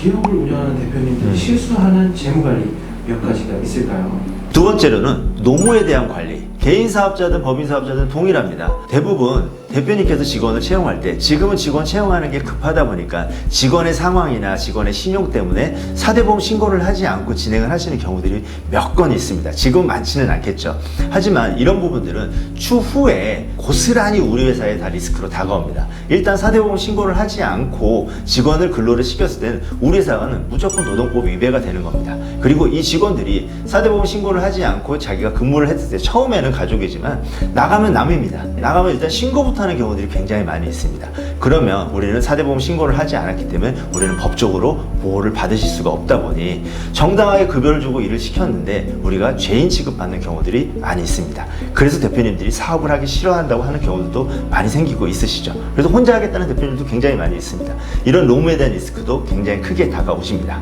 기업을 운영하는 대표님들이 음. 실수하는 재무 관리 몇 가지가 있을까요? 두 번째로는 노무에 대한 관리. 개인 사업자든 법인 사업자든 동일합니다. 대부분 대표님께서 직원을 채용할 때 지금은 직원 채용하는 게 급하다 보니까 직원의 상황이나 직원의 신용 때문에 사대보험 신고를 하지 않고 진행을 하시는 경우들이 몇 건 있습니다. 지금 많지는 않겠죠. 하지만 이런 부분들은 추후에 고스란히 우리 회사에 다 리스크로 다가옵니다. 일단 사대보험 신고를 하지 않고 직원을 근로를 시켰을 때는 우리 회사는 무조건 노동법 위배가 되는 겁니다. 그리고 이 직원들이 사대보험 신고를 하지 않고 자기가 근무를 했을 때 처음에는 가족이지만 나가면 남입니다. 나가면 일단 신고부터 하는 경우들이 굉장히 많이 있습니다. 그러면 우리는 사대보험 신고를 하지 않았기 때문에 우리는 법적으로 보호를 받으실 수가 없다 보니 정당하게 급여를 주고 일을 시켰는데 우리가 죄인 취급받는 경우들이 많이 있습니다. 그래서 대표님들이 사업을 하기 싫어한다고 하는 경우들도 많이 생기고 있으시죠. 그래서 혼자 하겠다는 대표님도 굉장히 많이 있습니다. 이런 노무에 대한 리스크도 굉장히 크게 다가오십니다.